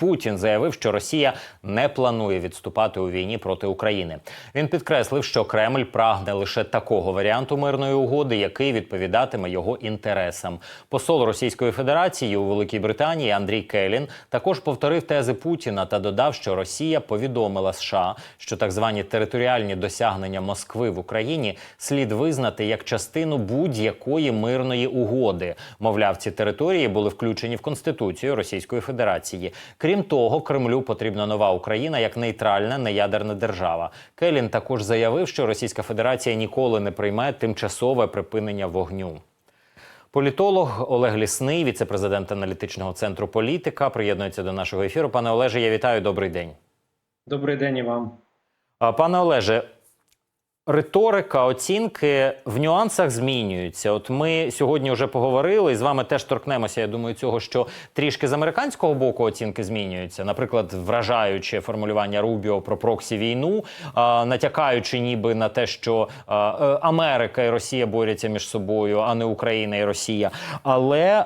Путін заявив, що Росія не планує відступати у війні проти України. Він підкреслив, що Кремль прагне лише такого варіанту мирної угоди, який відповідатиме його інтересам. Посол Російської Федерації у Великій Британії Андрій Келін також повторив тези Путіна та додав, що Росія повідомила США, що так звані територіальні досягнення Москви в Україні слід визнати як частину будь-якої мирної угоди. Мовляв, ці території були включені в Конституцію Російської Федерації. Крім того, Кремлю потрібна нова Україна як нейтральна неядерна держава. Келін також заявив, що Російська Федерація ніколи не прийме тимчасове припинення вогню. Політолог Олег Лісний, віце-президент аналітичного центру політика, приєднується до нашого ефіру. Пане Олеже, я вітаю. Добрий день. Добрий день і вам. Пане Олеже, риторика, оцінки в нюансах змінюються. От ми сьогодні вже поговорили і з вами теж торкнемося. Я думаю, цього що трішки з американського боку оцінки змінюються. Наприклад, вражаючи формулювання Рубіо про проксі війну, натякаючи ніби на те, що е, Америка і Росія борються між собою, а не Україна і Росія. Але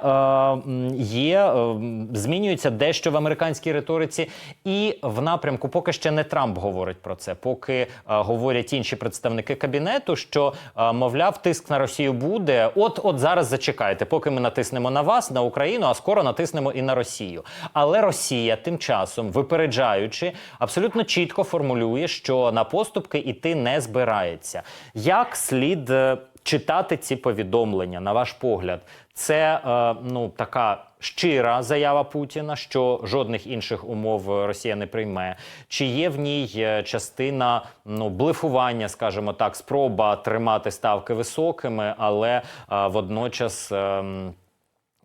є е, змінюється дещо в американській риториці, і в напрямку, поки ще не Трамп говорить про це, поки говорять інші представники кабінету, що мовляв, тиск на Росію буде. От, от зараз зачекайте, поки ми натиснемо на вас, на Україну, а скоро натиснемо і на Росію. Але Росія тим часом, випереджаючи, абсолютно чітко формулює, що на поступки іти не збирається. Як слід е, читати ці повідомлення, на ваш погляд? Це е, ну така щира заява Путіна, що жодних інших умов Росія не прийме. Чи є в ній е, частина ну блефування, скажімо так, спроба тримати ставки високими, але а, водночас. ем,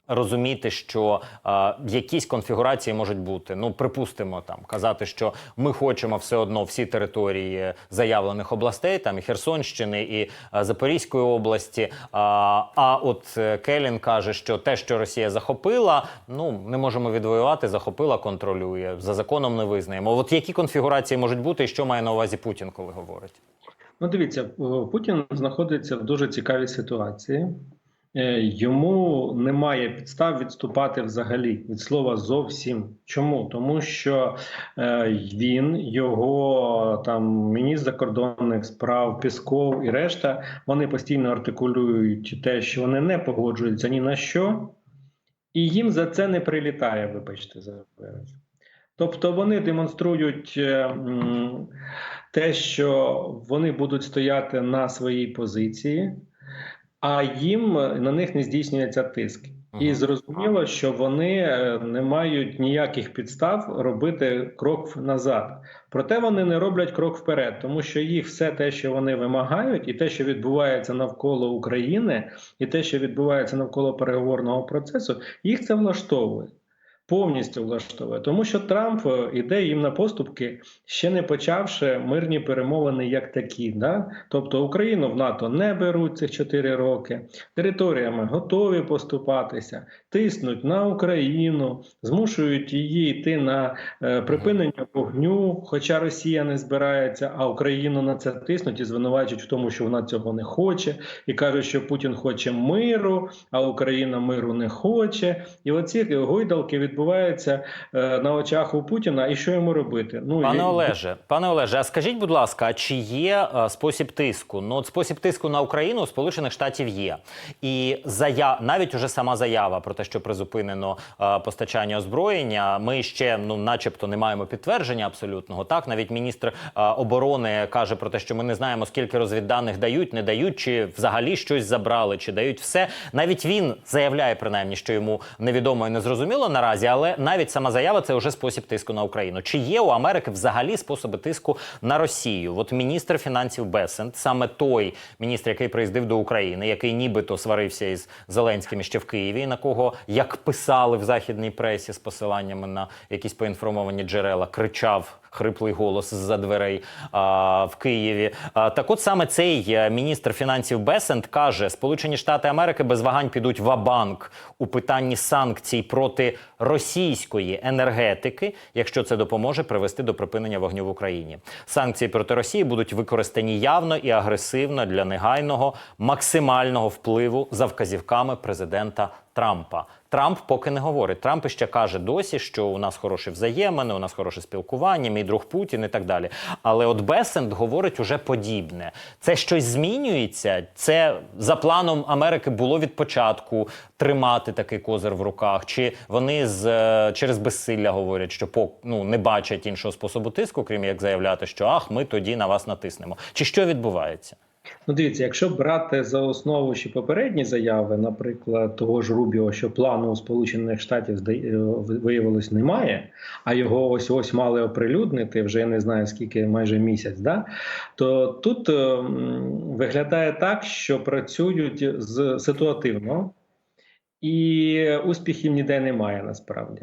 Розуміти, що е, якісь конфігурації можуть бути. Ну, припустимо, там казати, що ми хочемо все одно всі території заявлених областей, там і Херсонщини, і е, Запорізької області. А, а от е, Келін каже, що те, що Росія захопила, ну не можемо відвоювати, захопила, контролює за законом не визнаємо. От які конфігурації можуть бути, і що має на увазі Путін, коли говорить? Ну, дивіться, е, Путін знаходиться в дуже цікавій ситуації. Е, Йому немає підстав відступати взагалі від слова зовсім. Чому? Тому що е, він, його там міністр закордонних справ, Пісков і решта, вони постійно артикулюють те, що вони не погоджуються ні на що, і їм за це не прилітає, вибачте, за вираз. Тобто вони демонструють е, те, що вони будуть стояти на своїй позиції, а їм е, на них не здійснюється тиск. І зрозуміло, що вони е, не мають ніяких підстав робити крок назад. Проте вони не роблять крок вперед, тому що їх все те, що вони вимагають, і те, що відбувається навколо України, і те, що відбувається навколо переговорного процесу, їх це влаштовує. Повністю влаштовує, тому що Трамп е, іде їм на поступки, ще не почавши мирні перемовини як такі. Да? Тобто Україну в НАТО не беруть цих 4 роки, територіями готові поступатися, тиснуть на Україну, змушують її йти на е, припинення вогню, хоча Росія не збирається, а Україну на це тиснуть і звинувачують в тому, що вона цього не хоче, і кажуть, що Путін хоче миру, а Україна миру не хоче. І оці гойдалки відбуваються е, на очах у Путіна. І що йому робити? Ну Пане я- Олеже, пане Олеже, а скажіть, будь ласка, а чи є е, спосіб тиску? Ну, от спосіб тиску на Україну у Сполучених Штатів є. І зая... навіть уже сама заява про те, що призупинено е, постачання озброєння. Ми ще, ну, начебто, не маємо підтвердження абсолютного. Так, навіть міністр е, оборони каже про те, що ми не знаємо, скільки розвідданих дають, не дають, чи взагалі щось забрали, чи дають все. Навіть він заявляє принаймні, що йому невідомо і незрозуміло наразі, але навіть сама заява це вже спосіб тиску на Україну. Чи є у Америки взагалі способи тиску на Росію? От міністр фінансів Бесент, саме той міністр, який приїздив до України, який нібито сварився із Зеленським ще в Києві, на кого як писали в західній пресі з посиланнями на якісь поінформовані джерела, кричав. Хриплий голос з-за дверей а, в Києві. А, так, от саме цей е, міністр фінансів Бесент каже: Сполучені Штати Америки без вагань підуть в абанк у питанні санкцій проти російської енергетики, якщо це допоможе привести до припинення вогню в Україні. Санкції проти Росії будуть використані явно і агресивно для негайного максимального впливу за вказівками президента Трампа. Трамп поки не говорить. Трамп іще каже досі, що у нас хороші взаємини, у нас хороше спілкування, мій друг Путін і так далі. Але от Бесент говорить уже подібне. Це щось змінюється. Це за планом Америки було від початку тримати такий козир в руках. Чи вони з е, через безсилля говорять, що по ну не бачать іншого способу тиску, крім як заявляти, що ах, ми тоді на вас натиснемо. Чи що відбувається? Ну, дивіться, якщо брати за основу ще попередні заяви, наприклад, того ж Рубіо, що плану у Сполучених Штатів здає- виявилось немає, а його ось ось мали оприлюднити вже не знаю скільки, майже місяць, да? то тут е, виглядає так, що працюють з ситуативно, і успіхів ніде немає насправді.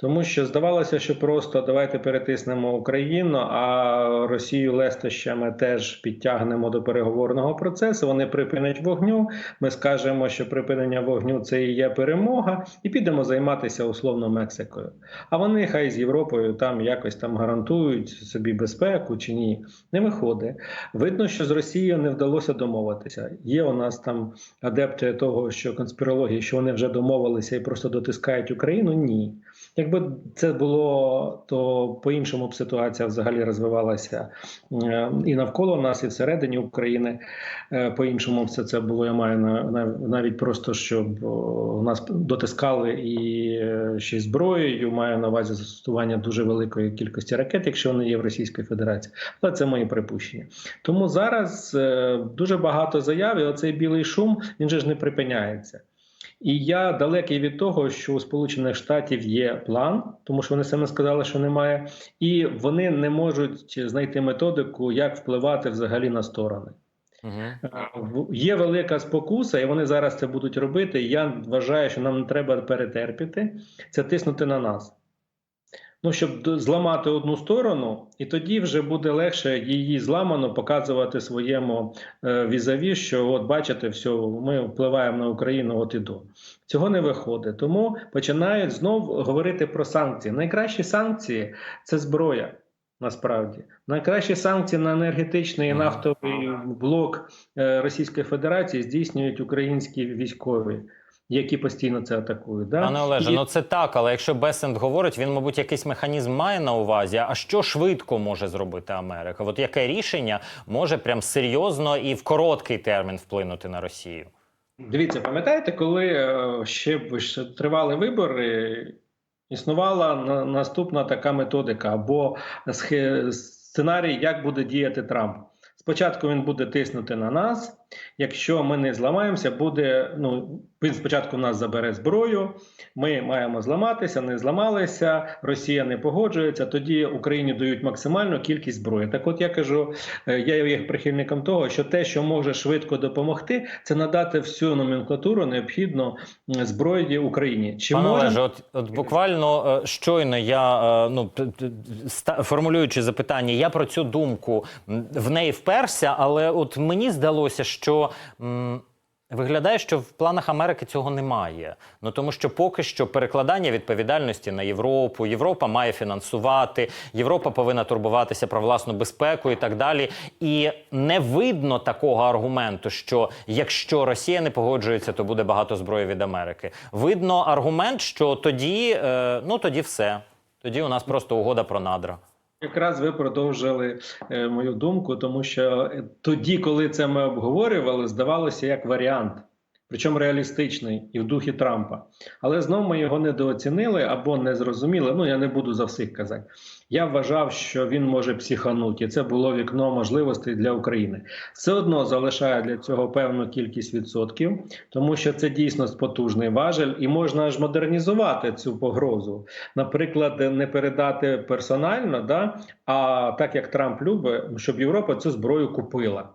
Тому що здавалося, що просто давайте перетиснемо Україну, а Росію лестощами теж підтягнемо до переговорного процесу. Вони припинять вогню. Ми скажемо, що припинення вогню це і є перемога, і підемо займатися условно Мексикою. А вони хай з Європою там якось там гарантують собі безпеку чи ні. Не виходить. Видно, що з Росією не вдалося домовитися. Є у нас там адепти того, що конспірології, що вони вже домовилися і просто дотискають Україну. Ні. Якби це було, то по-іншому б ситуація взагалі розвивалася е, і навколо нас, і всередині України. Е, По-іншому все це було. Я маю на, на навіть просто щоб нас дотискали і е, ще й зброєю. Маю на увазі застосування дуже великої кількості ракет, якщо вони є в Російській Федерації. Але це мої припущення. Тому зараз е, дуже багато заяв, і оцей білий шум він же ж не припиняється. І я далекий від того, що у Сполучених Штатів є план, тому що вони саме сказали, що немає, і вони не можуть знайти методику, як впливати взагалі на сторони. Угу. Є велика спокуса, і вони зараз це будуть робити. Я вважаю, що нам не треба перетерпіти це тиснути на нас. Ну, щоб зламати одну сторону, і тоді вже буде легше її зламано показувати своєму е, візаві, що от бачите, все, ми впливаємо на Україну от і до. Цього не виходить. Тому починають знов говорити про санкції. Найкращі санкції це зброя. Насправді найкращі санкції на енергетичний і нафтовий блок е, Російської Федерації здійснюють українські військові, які постійно це атакують. Да? Пане Олеже, І- ну це так, але якщо Бесент говорить, він, мабуть, якийсь механізм має на увазі. А що швидко може зробити Америка? От яке рішення може прям серйозно і в короткий термін вплинути на Росію? Дивіться, пам'ятаєте, коли е, ще тривали вибори, існувала на- наступна така методика або сценарій, як буде діяти Трамп. Спочатку він буде тиснути на нас. Якщо ми не зламаємося, буде ну він спочатку нас забере зброю. Ми маємо зламатися, не зламалися. Росія не погоджується. Тоді Україні дають максимальну кількість зброї. Так, от я кажу, е, я є прихильником того, що те, що може швидко допомогти, це надати всю номенклатуру необхідну зброї Україні. Чи Пане може Олеже, от, от буквально е, щойно я е, ну формулюючи запитання, я про цю думку в неї вперся, але от мені здалося, що. М, Виглядає, що в планах Америки цього немає. Ну тому що поки що перекладання відповідальності на Європу, Європа має фінансувати, Європа повинна турбуватися про власну безпеку і так далі. І не видно такого аргументу, що якщо Росія не погоджується, то буде багато зброї від Америки. Видно аргумент, що тоді, е, ну тоді все. Тоді у нас просто угода про надра. Якраз ви продовжили е, мою думку, тому що тоді, коли це ми обговорювали, здавалося як варіант, причому реалістичний і в духі Трампа. Але знову ми його недооцінили або не зрозуміли. Ну я не буду за всіх казати. Я вважав, що він може психанути, і це було вікно можливостей для України. Все одно залишає для цього певну кількість відсотків, тому що це дійсно потужний важель, і можна аж модернізувати цю погрозу. Наприклад, не передати персонально, да, а так як Трамп любить, щоб Європа цю зброю купила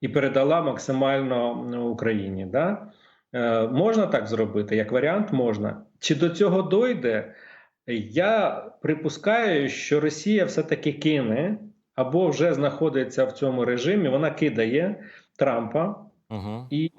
і передала максимально ну, Україні. Да? Е, можна так зробити, як варіант, можна. Чи до цього дойде? Я припускаю, що Росія все-таки кине або вже знаходиться в цьому режимі. Вона кидає Трампа Угу. І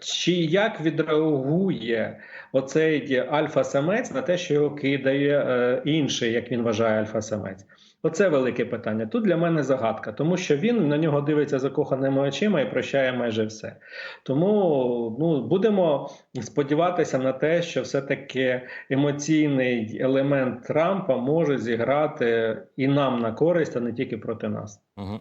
чи як відреагує оцей альфа-самець на те, що його кидає е, інший, як він вважає, альфа-самець? Оце велике питання. Тут для мене загадка, тому що він на нього дивиться закоханими очима і прощає майже все. Тому ну, будемо сподіватися на те, що все-таки емоційний елемент Трампа може зіграти і нам на користь, а не тільки проти нас. Угу.